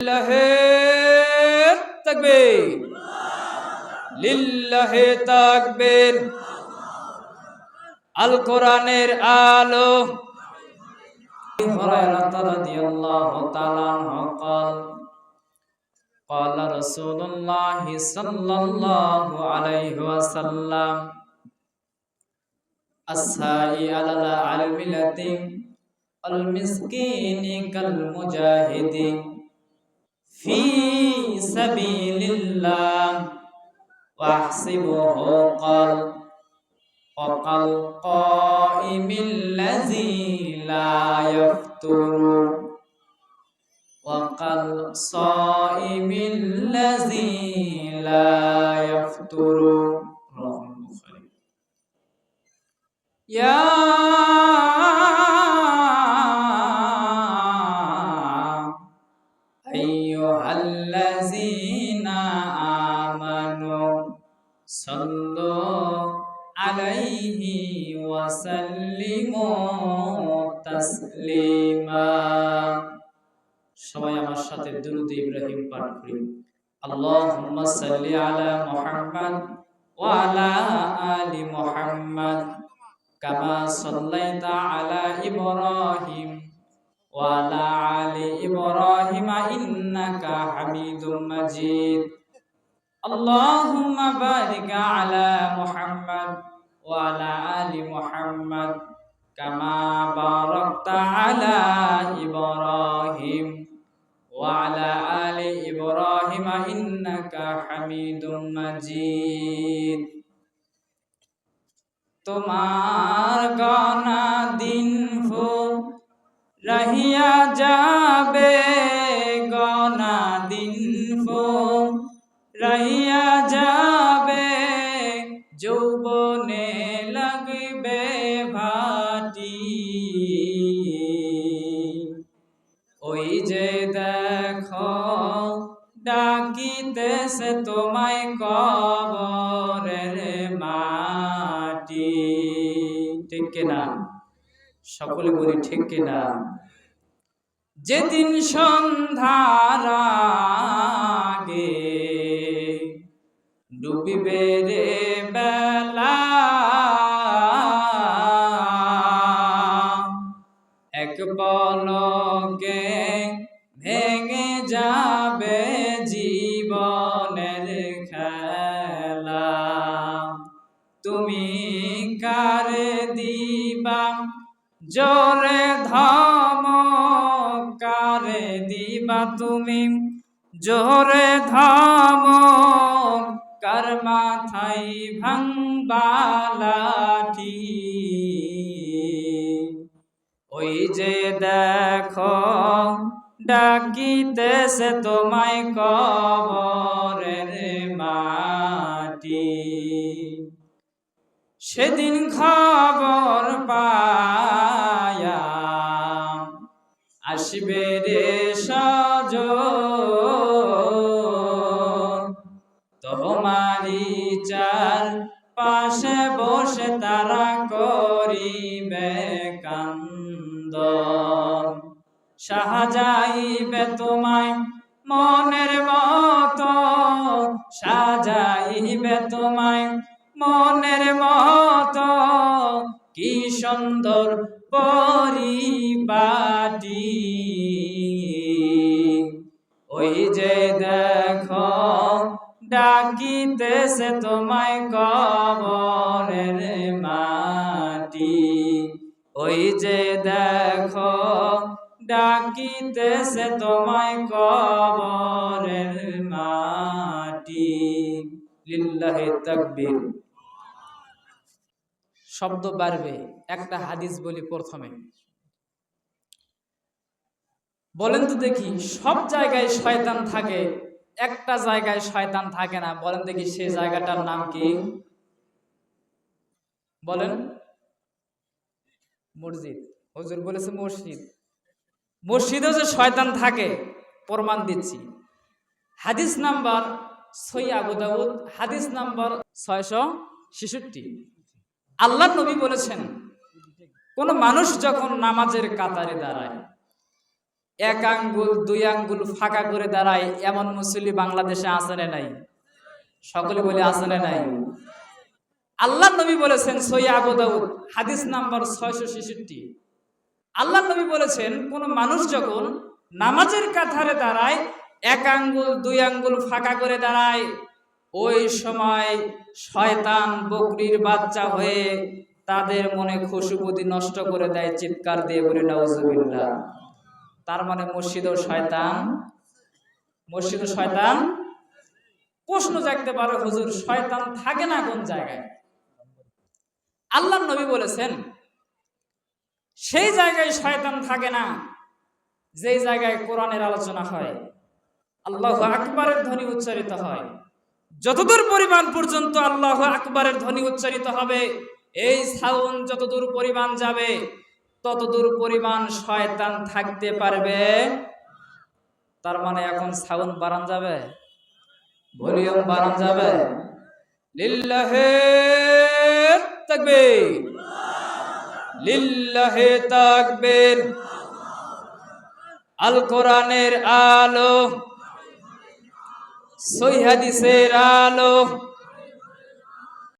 লিল্লাহে তাকবীর লিল্লাহে তাকবীর আল কোরআনের আলো هريرة رضي الله تعالى عنه قال قال رسول الله صلى الله عليه وسلم السعي على العلملة المسكين كالمجاهد في سبيل الله واحسبه قال وقال قائم الذي لا يفتر. وقال صائم الذي لا يفتر. أيها الذين آمنوا صلوا عليه وسلموا تسليما সবাই আমার সাথে দুরুদ ইব্রাহিম পাঠ করি আল্লাহুম্মা সাল্লি আলা মুহাম্মাদ ওয়া আলা আলি মুহাম্মাদ কামা সাল্লাইতা আলা ইব্রাহিম ওয়া আলা আলি ইব্রাহিম ইন্নাকা হামিদুম মাজিদ اللهم بارك على محمد وعلى آل محمد كما باركت على إبراهيم وعلى آل إبراهيم إنك حميد مجيد তোমার গানা দিন ফো রহিয়া যাবে গনা দিন রহিয়া যাবে, যৌবনে লাগবে ভাটি। ওই যে দেখো, ডাকিতেছে তোমায় কবরের মাটি। ঠিক কিনা? সকলে বলি ঠিক কিনা? যেদিন সন্ধ্যার আগে ডুবিবে রে বেলা এক পলকে ভেঙে যাবে জীবনের খেলা। তুমি কারে দিবা? জোরে ধম কারে দিবা তুমি। জোরে ধম কার মাথায় ভাঙবালাটি ওই যে দেখো, ডাকিতেছে তোমায় কবরের মাটি। সেদিন খবর পায়া আসবে রে সজ তোমারি চার পাশে বসে তারা করিবে কান্দ সাজাইবে তোমায় মনের মতো সাজাইবে তোমায় মনের মতো কি সুন্দর পরিপাটি। ডাকিতেছে তোমায় কবরের মাটি। ওই যে দেখো, ডাকিতেছে তোমায় কবরের মাটি। লিল্লাহে তাকবীর। শব্দ বাড়বে, একটা হাদিস বলি প্রথমে। বলেন তো দেখি, সব জায়গায় শয়তান থাকে একটা জায়গায় শয়তান থাকে না। বলেন দেখি সে জায়গাটার নাম কি? বলেন। মসজিদ। হুজুর বলেছে মসজিদ। মসজিদেও যে শয়তান থাকে, প্রমাণ দিচ্ছি। হাদিস নাম্বার সই আবু দাউদ, হাদিস নাম্বার ছয়শো ছেষট্টি। আল্লাহ নবী বলেছেন, কোন মানুষ যখন নামাজের কাতারে দাঁড়ায় এক আঙ্গুল, দুই আঙ্গুল ফাঁকা করে দাঁড়ায়, এমন মুসলি বাংলাদেশে না নাই। সকলে বলে না নাই। আল্লাহ নবী বলেছেন সৈয়া আবু দাউদ, হাদিস নাম্বার ছয়শো ছেষট্টি। আল্লাহ নবী বলেছেন, কোন মানুষ যখন নামাজের কাতারে দাঁড়ায়, এক আঙ্গুল, দুই আঙ্গুল ফাঁকা করে দাঁড়ায়, ওই সময় শয়তান বকরির বাচ্চা হয়ে তাদের মনে খুশুবুদি নষ্ট করে দেয়, চিৎকার দিয়ে বলে, নাউজুবিল্লাহ। তার মানে মসজিদ ও শয়তান। মসজিদ ও শয়তান। প্রশ্ন জাগতে পারে হুজুর শয়তান থাকে না কোন জায়গায়? আল্লাহ নবী বলেছেন সেই জায়গায় শয়তান থাকে না যেই জায়গায় কোরআনের আলোচনা হয়। আল্লাহ আকবরের ধ্বনি উচ্চারিত হয়। যতদূর পরিমাণ পর্যন্ত আল্লাহ আকবরের ধ্বনি উচ্চারিত হবে এই সাউন্ড যতদূর পরিমাণ যাবে ততদূর পরিমাণ শয়তান থাকতে পারবে? তার মানে এখন সাউন্ড বাড়ান যাবে? ভলিউম বাড়ান যাবে? লিল্লাহে তাকবীর। লিল্লাহে তাকবীর। আল কোরআনের আলো। সই আলো।